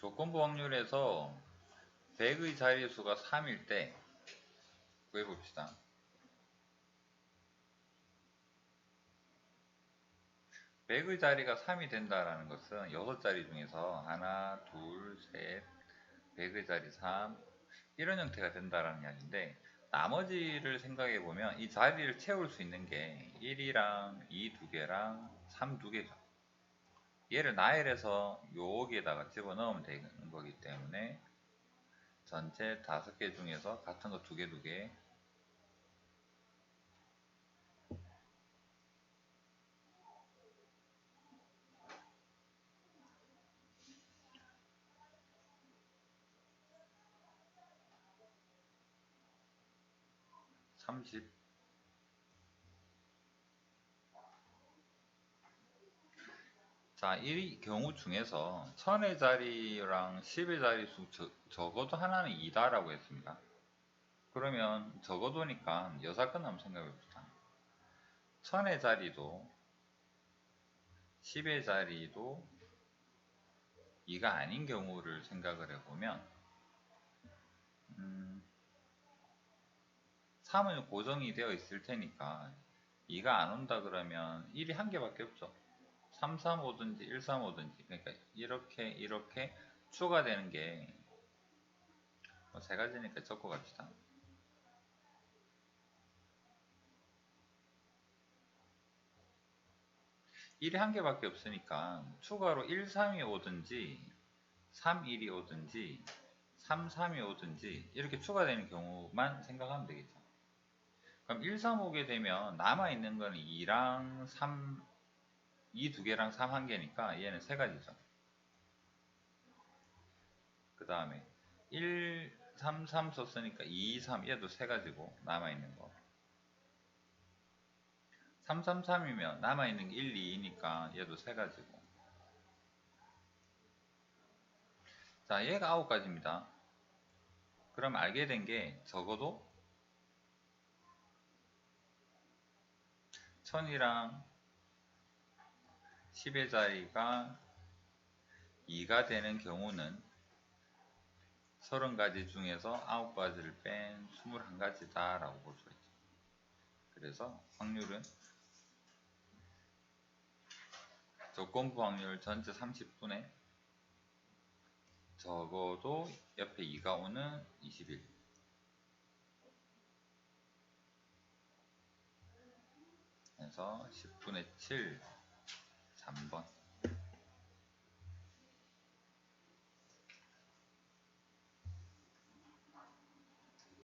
조건부 확률에서 100의 자릿수가 3일 때 구해봅시다. 100의 자리가 3이 된다라는 것은 6자리 중에서 하나, 둘, 셋, 100의 자리 3 이런 형태가 된다라는 이야기인데 나머지를 생각해 보면 이 자리를 채울 수 있는 게 1이랑 2 두 개랑 3 두 개죠. 얘를 나열해서 여기에다가 집어넣으면 되는 거기 때문에 전체 다섯 개 중에서 같은 거 두 개 두 개. 삼십 자, 이 경우 중에서 천의 자리랑 10의 자리 수 저, 적어도 하나는 2다라고 했습니다. 그러면 적어도니까 여사건 한번 생각해 봅시다. 천의 자리도 10의 자리도 2가 아닌 경우를 생각을 해보면 음, 3은 고정이 되어 있을 테니까 2가 안 온다 그러면 1이 한 개밖에 없죠. 3, 3, 5든지 1, 3, 5든지 그러니까 이렇게 이렇게 추가되는 게 뭐 세 가지니까 적고 갑시다. 1이 한 개밖에 없으니까 추가로 1, 3이 오든지 3, 1이 오든지 3, 3이 오든지 이렇게 추가되는 경우만 생각하면 되겠죠. 그럼 1, 3 오게 되면 남아있는 거는 2랑 3, 2 두 개랑 3 한 개니까 얘는 세 가지죠. 그 다음에 1, 3, 3 썼으니까 2, 3 얘도 세 가지고 남아있는 거. 3, 3, 3이면 남아있는 게 1, 2니까 얘도 세 가지고. 자, 얘가 아홉 가지입니다. 그럼 알게 된 게 적어도 천이랑 10의 자리가 2가 되는 경우는 30가지 중에서 9가지를 뺀 21가지다 라고 볼수 있죠. 그래서 확률은 조건부 확률 전체 30분에 적어도 옆에 2가 오는 21 그래서 10분의 7 3번